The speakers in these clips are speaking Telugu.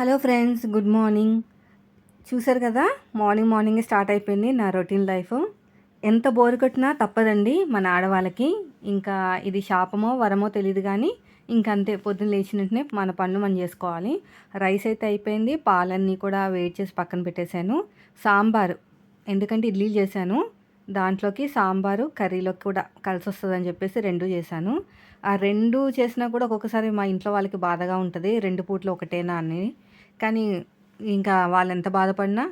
Hello friends good morning. చూసారు కదా మార్నింగ్ మార్నింగ్ స్టార్ట్ అయిపోయింది నా రొటీన్ లైఫ్. ఎంత బోరు కొట్టినా తప్పదండి మన ఆడవాళ్ళకి. ఇంకా ఇది శాపమో వరమో తెలియదు కానీ ఇంకంతే అంతే పొద్దున్న లేచిన వెంటనే మన పనులు మనం చేసుకోవాలి. రైస్ అయితే అయిపోయింది పాలన్నీ కూడా వేడి చేసి పక్కన పెట్టేశాను. సాంబారు ఎందుకంటే ఇడ్లీలు చేశాను. దాంట్లోకి సాంబారు కర్రీలోకి కూడా కలిసి వస్తుందని చెప్పేసి రెండు చేశాను. ఆ రెండు చేసినా కూడా ఒక్కొక్కసారి మా ఇంట్లో వాళ్ళకి బాధగా ఉంటుంది. రెండు పూట్లు ఒకటేనా అని. కానీ ఇంకా వాళ్ళు ఎంత బాధపడినా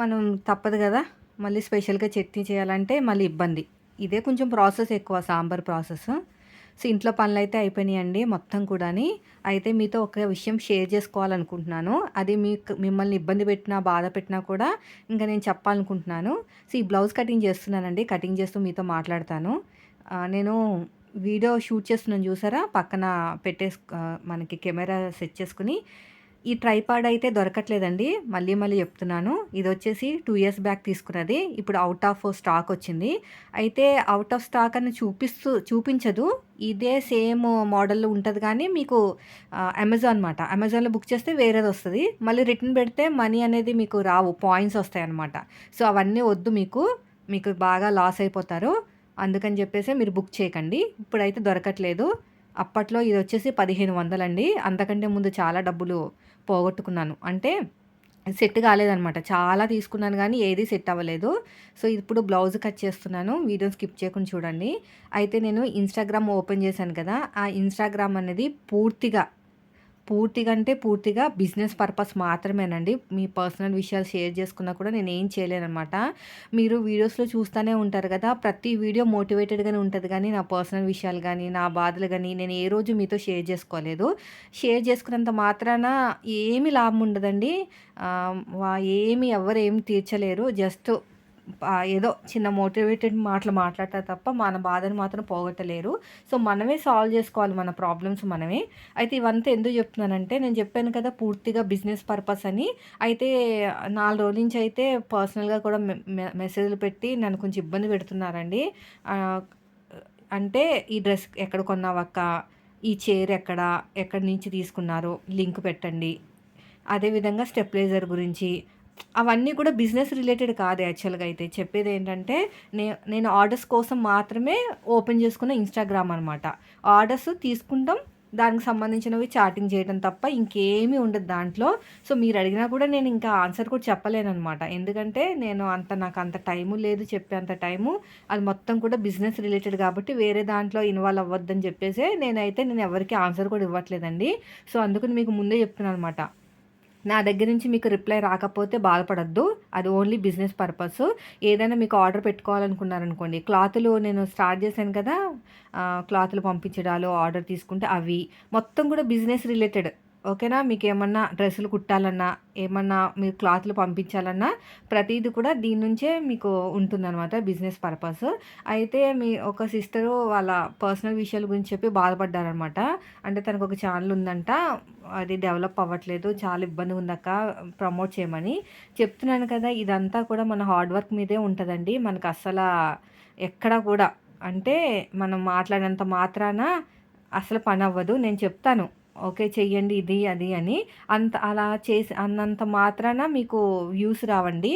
మనం తప్పదు కదా. మళ్ళీ స్పెషల్గా చట్నీ చేయాలంటే మళ్ళీ ఇబ్బంది. ఇదే కొంచెం ప్రాసెస్ ఎక్కువ సాంబార్ ప్రాసెస్. సో ఇంట్లో పనులు అయితే అయిపోయినాయండి మొత్తం కూడాని. అయితే మీతో ఒక విషయం షేర్ చేసుకోవాలనుకుంటున్నాను. అది మీకు మిమ్మల్ని ఇబ్బంది పెట్టినా బాధ పెట్టినా కూడా ఇంకా నేను చెప్పాలనుకుంటున్నాను. సో ఈ బ్లౌజ్ కటింగ్ చేస్తున్నానండి. కటింగ్ చేస్తూ మీతో మాట్లాడతాను. నేను వీడియో షూట్ చేస్తున్నాను చూసారా? పక్కన పెట్టేసు మనకి కెమెరా సెట్ చేసుకుని ఈ ట్రైపాడ్ అయితే దొరకట్లేదండి. మళ్ళీ మళ్ళీ చెప్తున్నాను. ఇది వచ్చేసి టూ ఇయర్స్ బ్యాక్ తీసుకున్నది. ఇప్పుడు అవుట్ ఆఫ్ స్టాక్ వచ్చింది. అయితే అవుట్ ఆఫ్ స్టాక్ అని చూపిస్తూ చూపించదు. ఇదే సేమ్ మోడల్ ఉంటుంది కానీ మీకు అమెజాన్ అనమాట అమెజాన్లో బుక్ చేస్తే వేరేది వస్తుంది. మళ్ళీ రిటర్న్ పెడితే మనీ అనేది మీకు రావు. పాయింట్స్ వస్తాయి అనమాట సో అవన్నీ వద్దు మీకు. మీకు బాగా లాస్ అయిపోతారు. అందుకని చెప్పేసి మీరు బుక్ చేయకండి. ఇప్పుడైతే దొరకట్లేదు. అప్పట్లో ఇది వచ్చేసి పదిహేను వందలండి. అంతకంటే ముందు చాలా డబ్బులు పోగొట్టుకున్నాను. అంటే సెట్ కాలేదనమాట చాలా తీసుకున్నాను కానీ ఏది సెట్ అవ్వలేదు. సో ఇప్పుడు బ్లౌజ్ కట్ చేస్తున్నాను. వీడియో స్కిప్ చేయకుండా చూడండి. అయితే నేను ఇన్స్టాగ్రామ్ ఓపెన్ చేశాను కదా. ఆ ఇన్స్టాగ్రామ్ అనేది పూర్తిగా పూర్తిగా అంటే పూర్తిగా బిజినెస్ పర్పస్ మాత్రమేనండి. మీ పర్సనల్ విషయాలు షేర్ చేసుకున్నా కూడా నేను ఏం చేయలేనమాట మీరు వీడియోస్లో చూస్తూనే ఉంటారు కదా. ప్రతి వీడియో మోటివేటెడ్గానే ఉంటుంది కానీ నా పర్సనల్ విషయాలు కానీ నా బాధలు కానీ నేను ఏ రోజు మీతో షేర్ చేసుకోలేదు. షేర్ చేసుకున్నంత మాత్రాన ఏమి లాభం ఉండదండి. ఏమి ఎవరు ఏమి తీర్చలేరు. జస్ట్ ఏదో చిన్న మోటివేటెడ్ మాటలు మాట్లాడతారు తప్ప మన బాధను మాత్రం పోగొట్టలేరు. సో మనమే సాల్వ్ చేసుకోవాలి మన ప్రాబ్లమ్స్ మనమే. అయితే ఇవంతా ఎందుకు చెప్తున్నానంటే నేను చెప్పాను కదా పూర్తిగా బిజినెస్ పర్పస్ అని. అయితే నాలుగు రోజుల నుంచి అయితే పర్సనల్గా కూడా మె- మె- మెసేజ్లు పెట్టి నన్ను కొంచెం ఇబ్బంది పెడుతున్నారండి. అంటే ఈ డ్రెస్ ఎక్కడ కొన్నావక్క? ఈ చైర్ ఎక్కడ? ఎక్కడి నుంచి తీసుకున్నారు? లింక్ పెట్టండి. అదేవిధంగా స్టెప్లైజర్ గురించి అవన్నీ కూడా బిజినెస్ రిలేటెడ్ కాదు యాక్చువల్గా అయితే. చెప్పేది ఏంటంటే నే నేను ఆర్డర్స్ కోసం మాత్రమే ఓపెన్ చేసుకున్న ఇన్స్టాగ్రామ్ అనమాట ఆర్డర్స్ తీసుకుంటాం దానికి సంబంధించినవి చాటింగ్ చేయడం తప్ప ఇంకేమీ ఉండదు దాంట్లో. సో మీరు అడిగినా కూడా నేను ఇంకా ఆన్సర్ కూడా చెప్పలేను అనమాట ఎందుకంటే నేను అంత నాకు అంత టైము లేదు చెప్పే అంత టైము. అది మొత్తం కూడా బిజినెస్ రిలేటెడ్ కాబట్టి వేరే దాంట్లో ఇన్వాల్వ్ అవ్వద్దని చెప్పేసి నేనైతే నేను ఎవరికి ఆన్సర్ కూడా ఇవ్వట్లేదండి. సో అందుకని మీకు ముందే చెప్తున్నాను అనమాట నా దగ్గర నుంచి మీకు రిప్లై రాకపోతే బాధపడద్దు. అది ఓన్లీ బిజినెస్ పర్పస్. ఏదైనా మీకు ఆర్డర్ పెట్టుకోవాలనుకున్నారనుకోండి క్లాతులు నేను స్టార్ట్ చేశాను కదా క్లాతులు పంపించడాలు ఆర్డర్ తీసుకుంటే అవి. మొత్తం కూడా బిజినెస్ రిలేటెడ్. ఓకేనా? మీకు ఏమన్నా డ్రెస్సులు కుట్టాలన్నా ఏమన్నా మీరు క్లాత్లు పంపించాలన్నా ప్రతిదీ కూడా దీని నుంచే మీకు ఉంటుందన్నమాట బిజినెస్ పర్పస్. అయితే మీ ఒక సిస్టరు వాళ్ళ పర్సనల్ విషయాల గురించి చెప్పి బాధపడ్డారనమాట అంటే తనకు ఒక ఛానల్ ఉందంట. అది డెవలప్ అవ్వట్లేదు. చాలా ఇబ్బంది ఉందక్క. ప్రమోట్ చేయమని చెప్తున్నాను కదా. ఇదంతా కూడా మన హార్డ్ వర్క్ మీదే ఉంటుందండి. మనకు అస్సలు ఎక్కడ కూడా అంటే మనం మాట్లాడినంత మాత్రాన అసలు పని అవ్వదు. నేను చెప్తాను. ఓకే చెయ్యండి ఇది అది అని. అంత అలా చేసి అన్నంత మాత్రాన మీకు వ్యూస్ రావండి.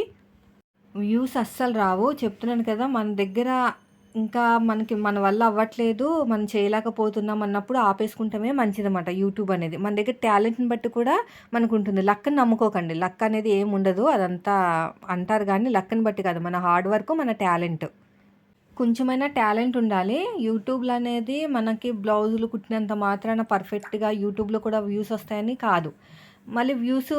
వ్యూస్ అస్సలు రావు. చెప్తున్నాను కదా మన దగ్గర ఇంకా మనకి మన వల్ల అవ్వట్లేదు మనం చేయలేకపోతున్నాం అన్నప్పుడు ఆపేసుకుంటామే మంచిదన్నమాట యూట్యూబ్ అనేది. మన దగ్గర టాలెంట్ని బట్టి కూడా మనకు ఉంటుంది లక్కని నమ్ముకోకండి. లక్ అనేది ఏముండదు. అదంతా అంటారు కానీ లక్కని బట్టి కాదు. మన హార్డ్ వర్క్ మన టాలెంట్. కొంచెమైనా టాలెంట్ ఉండాలి. యూట్యూబ్లో అనేది మనకి బ్లౌజులు కుట్టినంత మాత్రాన పర్ఫెక్ట్గా యూట్యూబ్లో కూడా వ్యూస్ వస్తాయని కాదు. మళ్ళీ వ్యూస్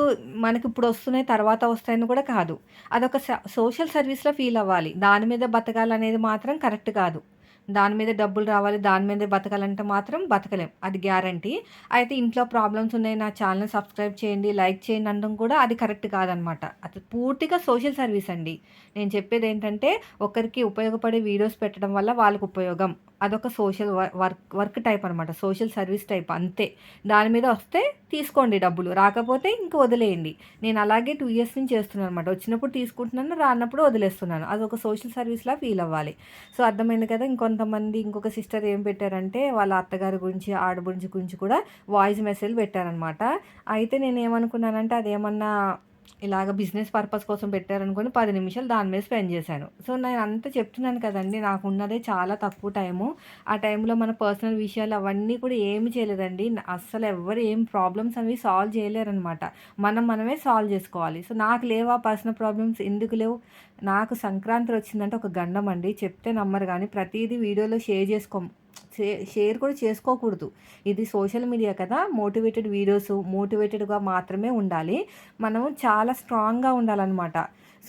మనకి ఇప్పుడు వస్తున్నాయి తర్వాత వస్తాయని కూడా కాదు. అదొక సోషల్ సర్వీస్లో ఫీల్ అవ్వాలి. దాని మీద బతకాలనేది మాత్రం కరెక్ట్ కాదు. దాని మీద డబ్బులు రావాలి దాని మీద బతకాలంటే మాత్రం బతకలేం. అది గ్యారంటీ. అయితే ఇంట్లో ప్రాబ్లమ్స్ ఉన్నాయి నా ఛానల్ సబ్స్క్రైబ్ చేయండి లైక్ చేయండి అనడం కూడా అది కరెక్ట్ కాదనమాట. అది పూర్తిగా సోషల్ సర్వీస్ అండి. నేను చెప్పేది ఏంటంటే ఒకరికి ఉపయోగపడే వీడియోస్ పెట్టడం వల్ల వాళ్ళకు ఉపయోగం. అదొక సోషల్ వర్క్ వర్క్ టైప్ అనమాట సోషల్ సర్వీస్ టైప్ అంతే. దాని మీద వస్తే తీసుకోండి డబ్బులు. రాకపోతే ఇంక వదిలేయండి. నేను అలాగే టూ ఇయర్స్ నుంచి చేస్తున్నాను అనమాట వచ్చినప్పుడు తీసుకుంటున్నాను రానప్పుడు వదిలేస్తున్నాను. అది ఒక సోషల్ సర్వీస్లా ఫీల్ అవ్వాలి. సో అర్థమైంది కదా? ఇంకొంతమంది ఇంకొక సిస్టర్ ఏం పెట్టారంటే వాళ్ళ అత్తగారి గురించి ఆడబురించి గురించి కూడా వాయిస్ మెసేజ్ పెట్టారనమాట అయితే నేను ఏమనుకున్నానంటే అదేమన్నా ఇలాగ బిజినెస్ పర్పస్ కోసం పెట్టారనుకొని పది నిమిషాలు దాని మీద స్పెండ్ చేశాను. సో నేను అంతా చెప్తున్నాను కదండి నాకు ఉన్నదే చాలా తక్కువ టైము. ఆ టైంలో మన పర్సనల్ విషయాలు అవన్నీ కూడా ఏమి చేయలేదండి. అస్సలు ఎవరు ఏం ప్రాబ్లమ్స్ అవి సాల్వ్ చేయలేరనమాట. మనం మనమే సాల్వ్ చేసుకోవాలి. సో నాకు లేవా పర్సనల్ ప్రాబ్లమ్స్ ఎందుకు లేవు? నాకు సంక్రాంతి వచ్చిందంటే ఒక గండం అండి చెప్తే నమ్మరు కానీ ప్రతిదీ వీడియోలో షేర్ చేసుకోం. షేర్ కూడా చేసుకోకూడదు. ఇది సోషల్ మీడియా కదా. మోటివేటెడ్ వీడియోస్ మోటివేటెడ్గా మాత్రమే ఉండాలి. మనము చాలా స్ట్రాంగ్గా ఉండాలన్నమాట.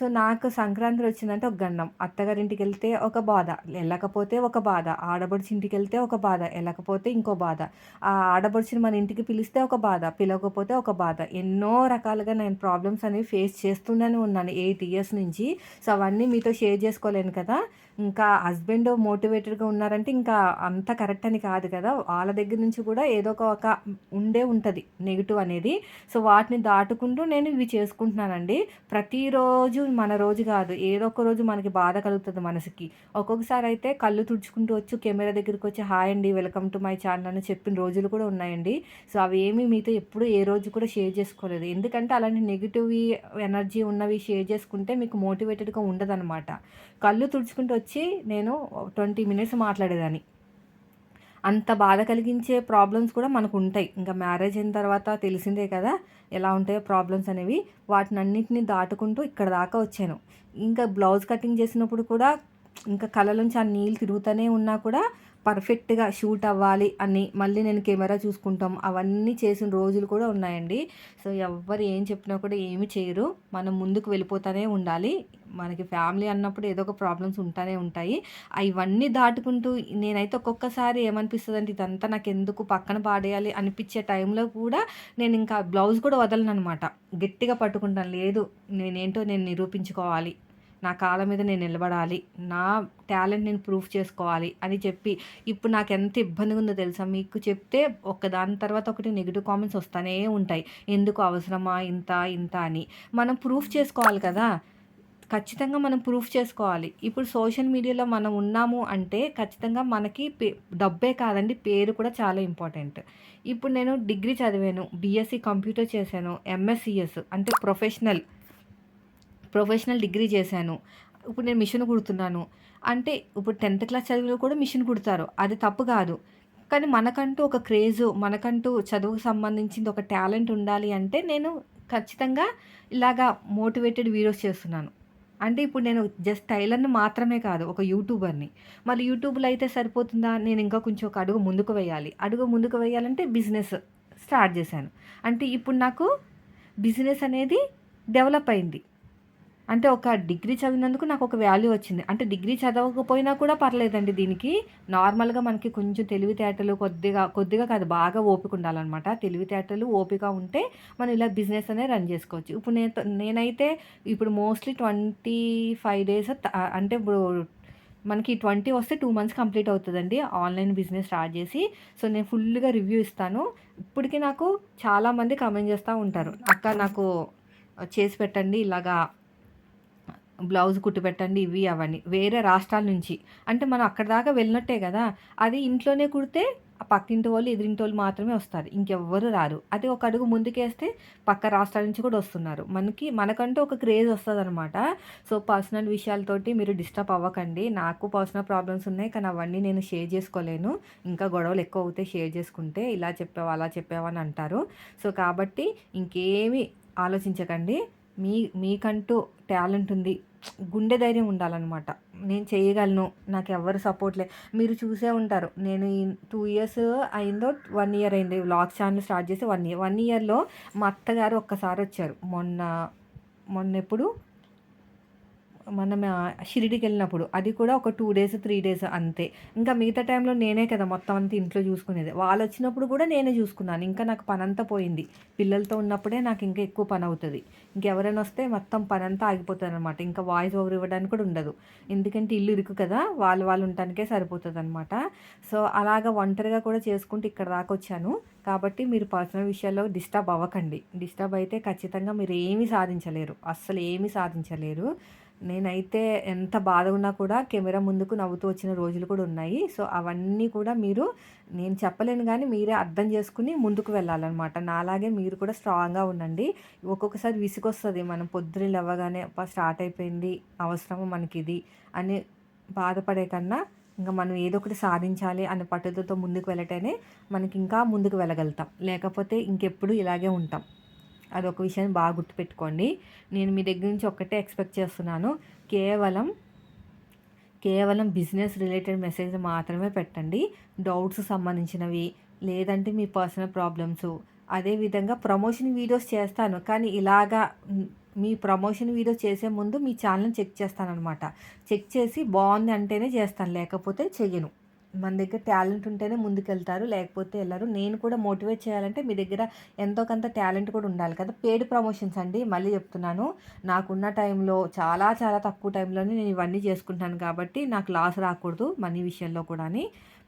సో నాకు సంక్రాంతి వచ్చిందంటే ఒక గండం. అత్తగారింటికి వెళ్తే ఒక బాధ వెళ్ళకపోతే ఒక బాధ ఆడబడిచి ఇంటికి వెళ్తే ఒక బాధ వెళ్ళకపోతే ఇంకో బాధ. ఆ ఆడబడిచిని మన ఇంటికి పిలిస్తే ఒక బాధ పిలవకపోతే ఒక బాధ. ఎన్నో రకాలుగా నేను ప్రాబ్లమ్స్ అనేవి ఫేస్ చేస్తూనే ఉన్నాను. ఎయిట్ ఇయర్స్ నుంచి. సో అవన్నీ మీతో షేర్ చేసుకోలేను కదా. ఇంకా హస్బెండ్ మోటివేటెడ్గా ఉన్నారంటే ఇంకా అంత కరెక్ట్ అని కాదు కదా. వాళ్ళ దగ్గర నుంచి కూడా ఏదో ఒక ఉండే ఉంటుంది నెగిటివ్ అనేది. సో వాటిని దాటుకుంటూ నేను ఇవి చేసుకుంటున్నానండి. ప్రతిరోజు మన రోజు కాదు ఏదో ఒక రోజు మనకి బాధ కలుగుతుంది మనసుకి. ఒక్కొక్కసారి అయితే కళ్ళు తుడుచుకుంటూ వచ్చి కెమెరా దగ్గరికి వచ్చి హాయ్ అండి వెల్కమ్ టు మై ఛానల్ అని చెప్పిన రోజులు కూడా ఉన్నాయండి. సో అవి ఏమి మీతో ఎప్పుడు ఏ రోజు కూడా షేర్ చేసుకోలేదు. ఎందుకంటే అలాంటి నెగిటివ్ ఎనర్జీ ఉన్నవి షేర్ చేసుకుంటే మీకు మోటివేటెడ్గా ఉండదన్నమాట. కళ్ళు తుడుచుకుంటూ వచ్చి నేను ట్వంటీ మినిట్స్ మాట్లాడేదాన్ని. అంత బాధ కలిగించే ప్రాబ్లమ్స్ కూడా మనకు ఉంటాయి ఇంకా మ్యారేజ్ అయిన తర్వాత తెలిసిందే కదా ఎలా ఉంటాయో ప్రాబ్లమ్స్ అనేవి. వాటిని అన్నిటిని దాటుకుంటూ ఇక్కడ దాకా వచ్చాను. ఇంకా బ్లౌజ్ కటింగ్ చేసినప్పుడు కూడా ఇంకా కళ్ళలోంచి ఆ నీళ్ళు తిరుగుతూనే ఉన్నా కూడా పర్ఫెక్ట్గా షూట్ అవ్వాలి అని మళ్ళీ నేను కెమెరా చూసుకుంటాం. అవన్నీ చేసిన రోజులు కూడా ఉన్నాయండి. సో ఎవ్వరు ఏం చెప్పినా కూడా ఏమి చేయరు. మనం ముందుకు వెళ్ళిపోతూనే ఉండాలి. మనకి ఫ్యామిలీ అన్నప్పుడు ఏదో ఒక ప్రాబ్లమ్స్ ఉంటానే ఉంటాయి. ఇవన్నీ దాటుకుంటూ నేనైతే ఒక్కొక్కసారి ఏమనిపిస్తుంది అంటే ఇదంతా నాకు ఎందుకు పక్కన పాడేయాలి అనిపించే టైంలో కూడా నేను ఇంకా బ్లౌజ్ కూడా వదలను అనమాట గట్టిగా పట్టుకుంటాను. లేదు నేనేంటో నేను నిరూపించుకోవాలి. నా కాళ్ళ మీద నేను నిలబడాలి. నా టాలెంట్ నేను ప్రూఫ్ చేసుకోవాలి అని చెప్పి ఇప్పుడు నాకు ఎంత ఇబ్బందిగా ఉందో తెలుసా? మీకు చెప్తే ఒక దాని తర్వాత ఒకటి నెగిటివ్ కామెంట్స్ వస్తూనే ఉంటాయి. ఎందుకు అవసరమా? ఇంత ఇంత అని. మనం ప్రూఫ్ చేసుకోవాలి కదా? ఖచ్చితంగా మనం ప్రూఫ్ చేసుకోవాలి. ఇప్పుడు సోషల్ మీడియాలో మనం ఉన్నాము అంటే ఖచ్చితంగా మనకి పే డబ్బే కాదండి పేరు కూడా చాలా ఇంపార్టెంట్. ఇప్పుడు నేను డిగ్రీ చదివాను బీఎస్సీ కంప్యూటర్ చేశాను ఎంఎస్సిఎస్ అంటే ప్రొఫెషనల్. ప్రొఫెషనల్ డిగ్రీ చేశాను. ఇప్పుడు నేను మిషన్ కుడుతున్నాను. అంటే ఇప్పుడు టెన్త్ క్లాస్ చదివిలో కూడా మిషన్ కుడతారు. అది తప్పు కాదు. కానీ మనకంటూ ఒక క్రేజు మనకంటూ చదువుకు సంబంధించింది ఒక టాలెంట్ ఉండాలి అంటే నేను ఖచ్చితంగా ఇలాగా మోటివేటెడ్ వీడియోస్ చేస్తున్నాను. అంటే ఇప్పుడు నేను జస్ట్ టైలర్ని మాత్రమే కాదు ఒక యూట్యూబర్ని. మరి యూట్యూబ్లో అయితే సరిపోతుందా? నేను ఇంకా కొంచెం ఒక అడుగు ముందుకు వేయాలి. అడుగు ముందుకు వేయాలంటే బిజినెస్ స్టార్ట్ చేశాను. అంటే ఇప్పుడు నాకు బిజినెస్ అనేది డెవలప్ అయింది. అంటే ఒక డిగ్రీ చదివినందుకు నాకు ఒక వాల్యూ వచ్చింది. అంటే డిగ్రీ చదవకపోయినా కూడా పర్లేదండి దీనికి. నార్మల్గా మనకి కొంచెం తెలివితేటలు కొద్దిగా కొద్దిగా కాదు బాగా ఓపిక ఉండాలన్నమాట. తెలివితేటలు ఓపిక ఉంటే మనం ఇలా బిజినెస్ అనేది రన్ చేసుకోవచ్చు. ఇప్పుడు నేను నేనైతే ఇప్పుడు మోస్ట్లీ ట్వంటీ ఫైవ్ డేస్ అంటే ఇప్పుడు మనకి ట్వంటీ వస్తే టూ మంత్స్ కంప్లీట్ అవుతుందండి ఆన్లైన్ బిజినెస్ స్టార్ట్ చేసి. సో నేను ఫుల్గా రివ్యూ ఇస్తాను. ఇప్పటికీ నాకు చాలామంది కమెంట్ చేస్తూ ఉంటారు. అక్క నాకు చేసి పెట్టండి ఇలాగా బ్లౌజ్ కుట్టిపెట్టండి ఇవి అవన్నీ వేరే రాష్ట్రాల నుంచి. అంటే మనం అక్కడ దాకా వెళ్ళినట్టే కదా. అది ఇంట్లోనే కుడితే ఆ పక్కింటి వాళ్ళు ఎదిరింటి వాళ్ళు మాత్రమే వస్తారు. ఇంకెవ్వరు రారు. అది ఒక అడుగు ముందుకేస్తే పక్క రాష్ట్రాల నుంచి కూడా వస్తున్నారు. మనకి మనకంటూ ఒక క్రేజ్ వస్తుంది అనమాట సో పర్సనల్ విషయాలతోటి మీరు డిస్టర్బ్ అవ్వకండి. నాకు పర్సనల్ ప్రాబ్లమ్స్ ఉన్నాయి కానీ అవన్నీ నేను షేర్ చేసుకోలేను. ఇంకా గొడవలు ఎక్కువ అవుతాయి షేర్ చేసుకుంటే. ఇలా చెప్పావు అలా చెప్పావు అని అంటారు. సో కాబట్టి ఇంకేమి ఆలోచించకండి. మీ మీకంటూ టాలెంట్ ఉంది. గుండె ధైర్యం ఉండాలన్నమాట. నేను చేయగలను. నాకు ఎవరు సపోర్ట్ లే. మీరు చూసే ఉంటారు. నేను టూ ఇయర్స్ అయిందో వన్ ఇయర్ అయింది వ్లాగ్ ఛానల్ స్టార్ట్ చేసి వన్ ఇయర్ వన్ ఇయర్లో మా అత్తగారు ఒక్కసారి వచ్చారు. మొన్న మొన్న ఎప్పుడు మనం షిరిడికి వెళ్ళినప్పుడు అది కూడా ఒక టూ డేస్, త్రీ డేస్ అంతే. ఇంకా మిగతా టైంలో నేనే కదా మొత్తం అంతా ఇంట్లో చూసుకునేది. వాళ్ళొచ్చినప్పుడు కూడా నేనే చూసుకున్నాను. ఇంకా నాకు పనంతా పోయింది. పిల్లలతో ఉన్నప్పుడే నాకు ఇంకా ఎక్కువ పనవుతది. ఇంకెవరైనా వస్తే మొత్తం పనంతా ఆగిపోతదనమాట. ఇంకా వాయిస్ ఓవర్ ఇవ్వడానికి కూడా ఉండదు. ఎందుకంటే ఇల్లు ఇరుకు కదా! వాళ్ళు వాళ్ళు ఉండటానికే సరిపోతుంది అనమాట సో, అలాగా ఒంటరిగా కూడా చేసుకుంటూ ఇక్కడ దాకా వచ్చాను కాబట్టి మీరు పర్సనల్ విషయాల్లో డిస్టర్బ్ అవ్వకండి. డిస్టర్బ్ అయితే ఖచ్చితంగా మీరు ఏమీ సాధించలేరు. అస్సలు ఏమీ సాధించలేరు. నేనైతే ఎంత బాధగున్నా కూడా కెమెరా ముందుకు నవ్వుతూ వచ్చిన రోజులు కూడా ఉన్నాయి. సో, అవన్నీ కూడా మీరు నేను చెప్పలేను కానీ మీరే అర్థం చేసుకుని ముందుకు వెళ్ళాలనమాట. నాలాగే మీరు కూడా స్ట్రాంగ్‌గా ఉండండి. ఒక్కొక్కసారి విసుగొస్తుంది మనం పొద్దున లేవగానే స్టార్ట్ అయిపోయింది. అవసరము మనకి ఇది అని బాధపడే కన్నా ఇంకా మనం ఏదో ఒకటి సాధించాలి అనే పట్టుదలతో ముందుకు వెళ్ళటమే మనకి ఇంకా ముందుకు వెళ్ళగలుగుతాం. లేకపోతే ఇంకెప్పుడు ఇలాగే ఉంటాం. అదొక విషయాన్ని బాగా గుర్తుపెట్టుకోండి. నేను మీ దగ్గర నుంచి ఒక్కటే ఎక్స్‌పెక్ట్ చేస్తున్నాను. కేవలం, కేవలం బిజినెస్ రిలేటెడ్ మెసేజ్ మాత్రమే పెట్టండి. డౌట్స్ సంబంధించినవి, లేదంటే మీ పర్సనల్ ప్రాబ్లమ్స్ అదే విధంగా ప్రమోషన్ వీడియోస్ చేస్తాను. కానీ ఇలాగా మీ ప్రమోషన్ వీడియోస్ చేసే ముందు మీ ఛానల్ని చెక్ చేస్తాననమాట. చెక్ చేసి బాగుంది అంటేనే చేస్తాను. లేకపోతే చెయ్యను. మన దగ్గర టాలెంట్ ఉంటేనే ముందుకెళ్తారు. లేకపోతే వెళ్ళరు నేను కూడా మోటివేట్ చేయాలంటే మీ దగ్గర ఎంతో కొంత టాలెంట్ కూడా ఉండాలి కదా! పేడ్ ప్రమోషన్స్ అండి. మళ్ళీ చెప్తున్నాను. నాకున్న టైంలో చాలా చాలా తక్కువ టైంలోనే నేను ఇవన్నీ చేసుకుంటాను కాబట్టి నాకు లాస్ రాకూడదు మనీ విషయంలో కూడా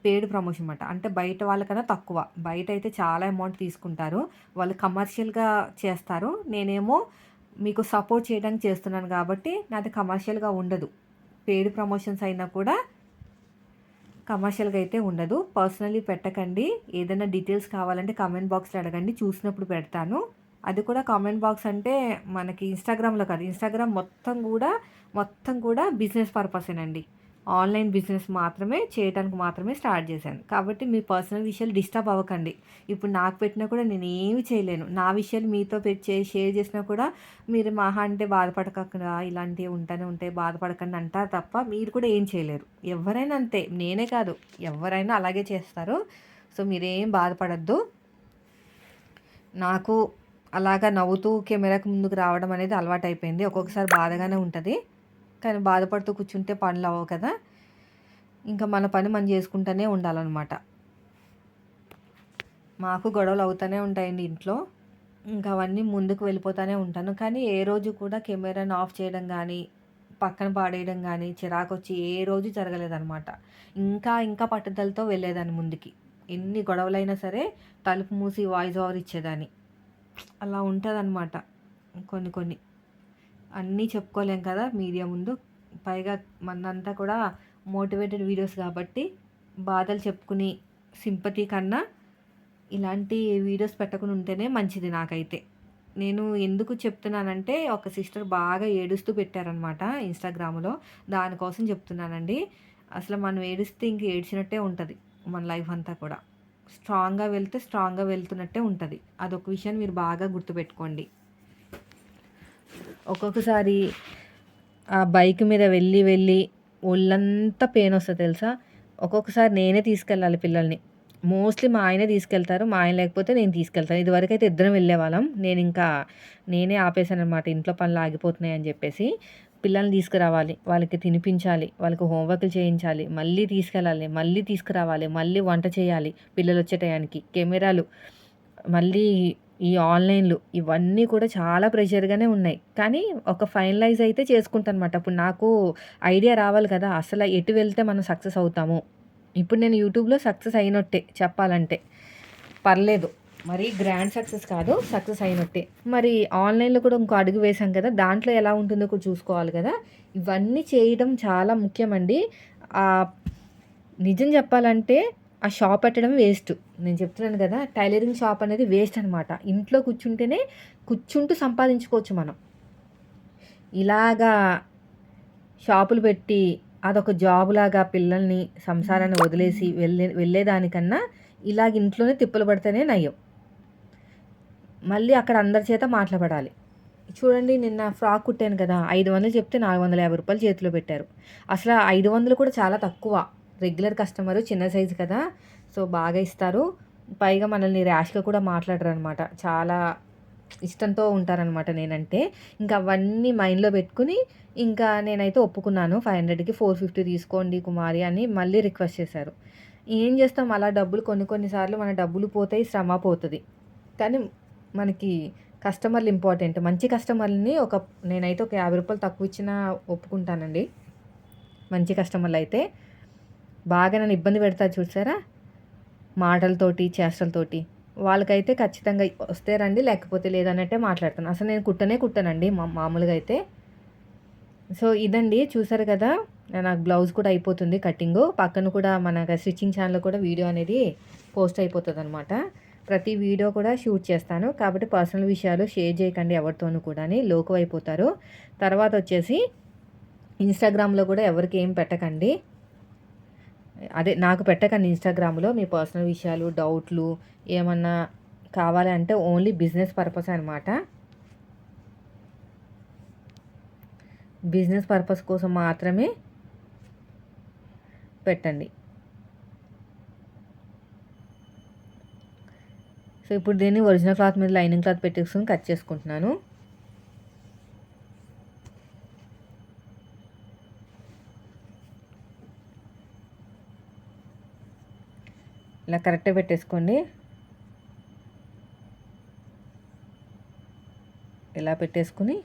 పేడ్ ప్రమోషన్ అనమాట. అంటే బయట వాళ్ళకన్నా తక్కువ. బయట అయితే చాలా అమౌంట్ తీసుకుంటారు. వాళ్ళు కమర్షియల్‌గా చేస్తారు. నేనేమో మీకు సపోర్ట్ చేయడానికి చేస్తున్నాను కాబట్టి నాది కమర్షియల్‌గా ఉండదు. పేడ్ ప్రమోషన్స్ అయినా కూడా కమర్షియల్‌గా అయితే ఉండదు. పర్సనలీ పెట్టకండి. ఏదైనా డీటెయిల్స్ కావాలంటే కామెంట్ బాక్స్‌లో అడగండి. చూసినప్పుడు పెడతాను. అది కూడా కామెంట్ బాక్స్ అంటే మనకి ఇన్‌స్టాగ్రామ్‌లో కాదు. ఇన్‌స్టాగ్రామ్ మొత్తం కూడా మొత్తం కూడా బిజినెస్ పర్పసేనండి. ఆన్‌లైన్ బిజినెస్ మాత్రమే చేయటానికి మాత్రమే స్టార్ట్ చేశాను. కాబట్టి మీ పర్సనల్ విషయాలు డిస్టర్బ్ అవ్వకండి. ఇప్పుడు నాకు పెట్టినా కూడా నేను ఏమి చేయలేను. నా విషయాలు మీతో పెట్టి షేర్ చేసినా కూడా మీరు మహా అంటే బాధపడకక్కడ ఇలాంటివి ఉంటానే ఉంటాయి. బాధపడకండి అంటారు తప్ప మీరు కూడా ఏం చేయలేరు. ఎవరైనా అంతే. నేనే కాదు. ఎవరైనా అలాగే చేస్తారు. సో, మీరేం బాధపడద్దు నాకు అలాగా నవ్వుతూ కెమెరాకు ముందుకు రావడం అనేది అలవాటయిపోయింది. ఒక్కొక్కసారి బాధగానే ఉంటుంది కానీ బాధపడుతూ కూర్చుంటే పనులు అవ్వవు కదా! ఇంకా మన పని మనం చేసుకుంటూనే ఉండాలన్నమాట మాకు గొడవలు అవుతూనే ఉంటాయండి ఇంట్లో. ఇంకా అవన్నీ ముందుకు వెళ్ళిపోతూనే ఉంటాను. కానీ ఏ రోజు కూడా కెమెరాని ఆఫ్ చేయడం కానీ పక్కన పాడేయడం కానీ చిరాకు వచ్చి ఏ రోజు జరగలేదనమాట. ఇంకా ఇంకా పట్టుదలతో వెళ్ళేదాన్ని ముందుకి. ఎన్ని గొడవలైనా సరే తలుపు మూసి వాయిస్ ఓవర్ ఇచ్చేదాన్ని. అలా ఉంటదనమాట. కొన్ని కొన్ని. అన్నీ చెప్పుకోలేం కదా మీడియా ముందు. పైగా మనంతా కూడా మోటివేటెడ్ వీడియోస్ కాబట్టి బాధలు చెప్పుకుని సింపతి కన్నా ఇలాంటి వీడియోస్ పెట్టకుండా ఉంటేనే మంచిది నాకైతే. నేను ఎందుకు చెప్తున్నానంటే ఒక సిస్టర్ బాగా ఏడుస్తూ పెట్టారనమాట ఇన్‌స్టాగ్రామ్‌లో. దానికోసం చెప్తున్నానండి. అసలు మనం ఏడిస్తే ఇంక ఏడ్చినట్టే ఉంటుంది మన లైఫ్ అంతా కూడా. స్ట్రాంగ్‌గా వెళ్తే స్ట్రాంగ్‌గా వెళ్తున్నట్టే ఉంటుంది అదొక విషయాన్ని మీరు బాగా గుర్తుపెట్టుకోండి. ఒక్కొక్కసారి ఆ బైక్ మీద వెళ్ళి వెళ్ళి ఒళ్ళంతా పెయిన్ వస్తుంది తెలుసా? ఒక్కొక్కసారి నేనే తీసుకెళ్ళాలి పిల్లల్ని. మోస్ట్‌లీ మా ఆయనే తీసుకెళ్తారు. మా ఆయన లేకపోతే నేను తీసుకెళ్తాను. ఇదివరకైతే ఇద్దరం వెళ్ళేవాళ్ళం. ఇంకా నేనే ఆపేసాననమాట. ఇంట్లో పనులు ఆగిపోతున్నాయి అని చెప్పేసి. పిల్లల్ని తీసుకురావాలి. వాళ్ళకి తినిపించాలి. వాళ్ళకి హోంవర్క్‌లు చేయించాలి. మళ్ళీ తీసుకెళ్ళాలి. మళ్ళీ తీసుకురావాలి. మళ్ళీ వంట చేయాలి పిల్లలు వచ్చే టయానికి. కెమెరాలు, మళ్ళీ ఈ ఆన్‌లైన్‌లు ఇవన్నీ కూడా చాలా ప్రెషర్‌గానే ఉన్నాయి. కానీ ఒక ఫైనలైజ్ అయితే చేసుకుంటాను అనమాట అప్పుడు నాకు ఐడియా రావాలి కదా! అసలు ఎటు వెళ్తే మనం సక్సెస్ అవుతాము. ఇప్పుడు నేను యూట్యూబ్‌లో సక్సెస్ అయినట్టే చెప్పాలంటే. పర్లేదు. మరి గ్రాండ్ సక్సెస్ కాదు. సక్సెస్ అయినట్టే. మరి ఆన్‌లైన్‌లో కూడా ఇంకో అడుగు వేశాం కదా! దాంట్లో ఎలా ఉంటుందో కూడా చూసుకోవాలి కదా! ఇవన్నీ చేయడం చాలా ముఖ్యమండి. నిజం చెప్పాలంటే ఆ షాప్ పెట్టడం వేస్ట్. నేను చెప్తున్నాను కదా! టైలరింగ్ షాప్ అనేది వేస్ట్ అనమాట. ఇంట్లో కూర్చుంటేనే కూర్చుంటూ సంపాదించుకోవచ్చు మనం. ఇలాగా షాపులు పెట్టి అదొక జాబ్‌లాగా పిల్లల్ని, సంసారాన్ని వదిలేసి వెళ్ళే వెళ్ళేదానికన్నా ఇలాగ ఇంట్లోనే తిప్పలు పడితేనే నయం. మళ్ళీ అక్కడ అందరి చేత మాట్లాడాలి చూడండి నిన్న ఫ్రాక్ కుట్టాను కదా! 500 చెప్తే నాలుగు వందల యాభై రూపాయలు చేతిలో పెట్టారు. అసలు ఐదు వందలు కూడా చాలా తక్కువ. రెగ్యులర్ కస్టమరు చిన్న సైజు కదా! సో, బాగా ఇస్తారు. పైగా మనల్ని ర్యాష్‌గా కూడా మాట్లాడరు అనమాట చాలా ఇష్టంతో ఉంటారనమాట నేనంటే. ఇంకా అవన్నీ మైండ్లో పెట్టుకుని ఇంకా నేనైతే ఒప్పుకున్నాను. ఫైవ్ హండ్రెడ్కి ఫోర్ ఫిఫ్టీ తీసుకోండి కుమారి అని మళ్ళీ రిక్వెస్ట్ చేశారు. ఏం చేస్తాం? అలా డబ్బులు కొన్ని కొన్నిసార్లు మన డబ్బులు పోతాయి శ్రమ పోతుంది. కానీ మనకి కస్టమర్లు ఇంపార్టెంట్. మంచి కస్టమర్ని ఒక నేనైతే ఒక యాభై రూపాయలు తక్కువ ఇచ్చినా ఒప్పుకుంటానండి. మంచి కస్టమర్లు అయితే. బాగా నన్ను ఇబ్బంది పెడతా చూసారా? మాటలతోటి చేష్టలతోటి. వాళ్ళకైతే ఖచ్చితంగా వస్తే రండి లేకపోతే లేదన్నట్టే మాట్లాడతాను అసలు నేను కుట్టనే కుట్టానండి మా మామూలుగా అయితే సో ఇదండి చూసారు కదా? నాకు బ్లౌజ్ కూడా అయిపోతుంది కటింగ్ పక్కన కూడా మన స్టిచ్చింగ్ ఛానల్ కూడా వీడియో అనేది పోస్ట్ అయిపోతుంది అనమాట ప్రతి వీడియో కూడా షూట్ చేస్తాను. కాబట్టి పర్సనల్ విషయాలు షేర్ చేయకండి ఎవరితోనూ కూడా లోకు అయిపోతారు తర్వాత వచ్చేసి ఇన్స్టాగ్రామ్లో కూడా ఎవరికి ఏం పెట్టకండి. అదే నాకు పెట్టకండి ఇన్స్టాగ్రామ్లో మీ పర్సనల్ విషయాలు డౌట్లు ఏమన్నా కావాలంటే ఓన్లీ బిజినెస్ పర్పస్ అనమాట బిజినెస్ పర్పస్ కోసం మాత్రమే పెట్టండి. సో ఇప్పుడు దీన్ని ఒరిజినల్ క్లాత్ మీద లైనింగ్ క్లాత్ పెట్టేసుకుని కట్ చేసుకుంటున్నాను. ఇలా కరెక్ట్గా పెట్టేసుకోండి. ఇలా పెట్టేసుకుని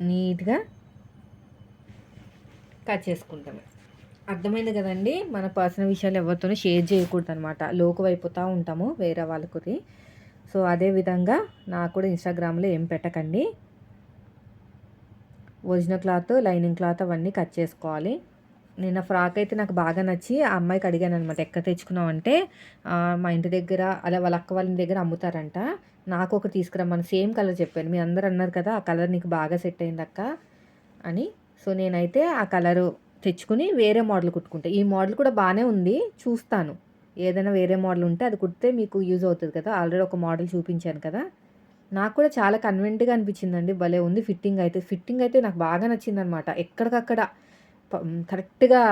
నీట్గా కట్ చేసుకుంటాము అర్థమైంది కదండి? మన పర్సనల్ విషయాలు ఎవరితోనూ షేర్ చేయకూడదు అనమాట లోకు అయిపోతూ ఉంటాము వేరే వాళ్ళకి సో అదే విధంగా నాకు కూడా ఇన్స్టాగ్రామ్లో ఏం పెట్టకండి. ఒరిజినల్ క్లాత్ లైనింగ్ క్లాత్ అవన్నీ కట్ చేసుకోవాలి. నిన్న ఫ్రాక్ అయితే నాకు బాగా నచ్చి ఆ అమ్మాయికి అడిగాను అనమాట ఎక్కడ తెచ్చుకున్నావు? అంటే మా ఇంటి దగ్గర అలా వాళ్ళ అక్క వాళ్ళ దగ్గర అమ్ముతారంట. నాకు ఒక తీసుకురమ్మని. సేమ్ కలర్ చెప్పాను. మీ అందరు అన్నారు కదా ఆ కలర్ నీకు బాగా సెట్ అయింది అక్క అని. సో నేనైతే ఆ కలరు తెచ్చుకుని వేరే మోడల్ కుట్టుకుంటా. ఈ మోడల్ కూడా బాగానే ఉంది చూస్తాను. ఏదైనా వేరే మోడల్ ఉంటే అది కుడితే మీకు యూజ్ అవుతుంది కదా. ఆల్రెడీ ఒక మోడల్ చూపించాను కదా. నాకు కూడా చాలా కన్వెంట్గా అనిపించిందండి. భలే ఉంది ఫిట్టింగ్ అయితే. ఫిట్టింగ్ అయితే నాకు బాగా నచ్చిందనమాట. ఎక్కడికక్కడ కరెక్ట్గా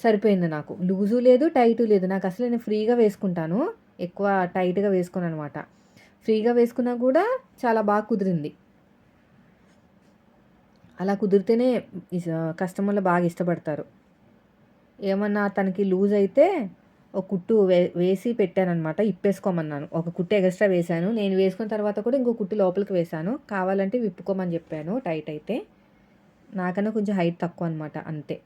సరిపోయింది నాకు. లూజు లేదు టైటు లేదు. నాకు అసలు నేను ఫ్రీగా వేసుకుంటాను. ఎక్కువ టైట్గా వేసుకుని అనమాట ఫ్రీగా వేసుకున్నా కూడా చాలా బాగా కుదిరింది. అలా కుదిరితేనే కస్టమర్లు బాగా ఇష్టపడతారు. ఏమన్నా తనకి లూజ్ అయితే ఒక కుట్టు వే వేసి పెట్టానమాట ఇప్పేసుకోమన్నాను. ఒక కుట్టు ఎక్స్ట్రా వేశాను. నేను వేసుకున్న తర్వాత కూడా ఇంకో కుట్టు లోపలికి వేశాను. కావాలంటే విప్పుకోమని చెప్పాను టైట్ అయితే. నాకన్నా కొంచెం హైట్ తక్కువ అనమాట అంతే.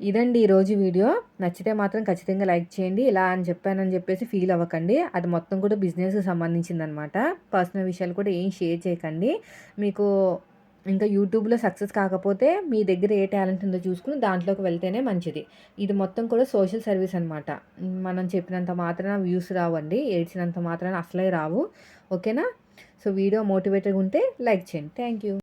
ఇదండి ఈరోజు వీడియో. నచ్చితే మాత్రం ఖచ్చితంగా లైక్ చేయండి. ఇలా అని చెప్పానని చెప్పేసి ఫీల్ అవ్వకండి. అది మొత్తం కూడా బిజినెస్కి సంబంధించింది అనమాట పర్సనల్ విషయాలు కూడా ఏం షేర్ చేయకండి. మీకు ఇంకా యూట్యూబ్లో సక్సెస్ కాకపోతే మీ దగ్గర ఏ టాలెంట్ ఉందో చూసుకుని దాంట్లోకి వెళ్తేనే మంచిది. ఇది మొత్తం కూడా సోషల్ సర్వీస్ అనమాట మనం చెప్పినంత మాత్రాన వ్యూస్ రావండి ఏడ్చినంత మాత్రాన అసలే రావు. ఓకేనా? సో వీడియో మోటివేటెడ్ ఉంటే లైక్ చేయండి. Thank you